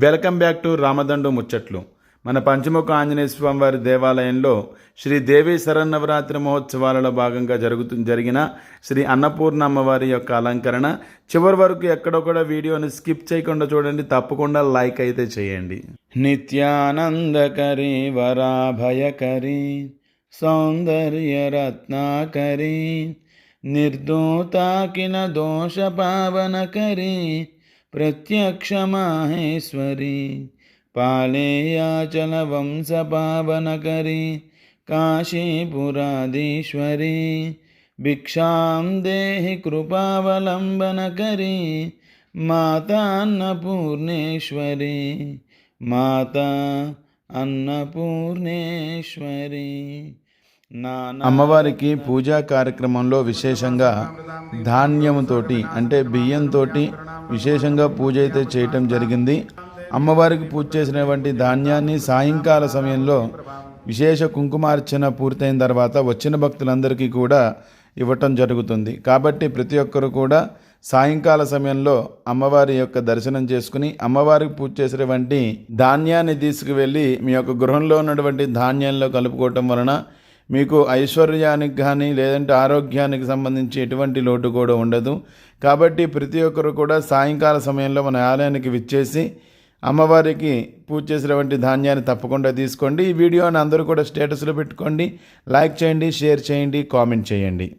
Welcome back to రామదండు ముచ్చట్లు. మన పంచముఖ ఆంజనేయ స్వామి వారి దేవాలయంలో శ్రీ దేవి శరన్నవరాత్రి మహోత్సవాలలో భాగంగా జరుగుతు జరిగిన శ్రీ అన్నపూర్ణ అమ్మవారి యొక్క అలంకరణ. చివరి వరకు ఎక్కడొక్కడ వీడియోని స్కిప్ చేయకుండా చూడండి తప్పకుండా లైక్ అయితే చేయండి. నిత్యానందకరి వరాభయకరి సౌందర్య రత్నాకరి నిర్దోతాకిన దోష పావనకరి ప్రత్యక్ష మాహేశ్వరి పాళేయాచల వంశ పావనకరి కాశీపురాధీశ్వరి భిక్షాం దేహి కృపావలంబనకరి మాతా అన్నపూర్ణేశ్వరి. మాతా అన్నపూర్ణేశ్వరి అమ్మవారికి పూజా కార్యక్రమంలో విశేషంగా ధాన్యంతోటి అంటే బియ్యంతో విశేషంగా పూజ అయితే చేయటం జరిగింది. అమ్మవారికి పూజ చేసినటువంటి ధాన్యాన్ని సాయంకాల సమయంలో విశేష కుంకుమార్చన పూర్తయిన తర్వాత వచ్చిన భక్తులందరికీ కూడా ఇవ్వటం జరుగుతుంది. కాబట్టి ప్రతి ఒక్కరు కూడా సాయంకాల సమయంలో అమ్మవారి యొక్క దర్శనం చేసుకుని అమ్మవారికి పూజ చేసినటువంటి ధాన్యాన్ని తీసుకువెళ్ళి మీ యొక్క గృహంలో ఉన్నటువంటి ధాన్యంలో కలుపుకోవటం వలన మీకు ఐశ్వర్యానికి కానీ లేదంటే ఆరోగ్యానికి సంబంధించి ఎటువంటి లోటు కూడా ఉండదు. కాబట్టి ప్రతి ఒక్కరు కూడా సాయంకాల సమయంలో మన ఆలయానికి విచ్చేసి అమ్మవారికి పూజ చేసినటువంటి ధాన్యాన్ని తప్పకుండా తీసుకోండి. ఈ వీడియోని అందరూ కూడా స్టేటస్లో పెట్టుకోండి. లైక్ చేయండి షేర్ చేయండి కామెంట్ చేయండి.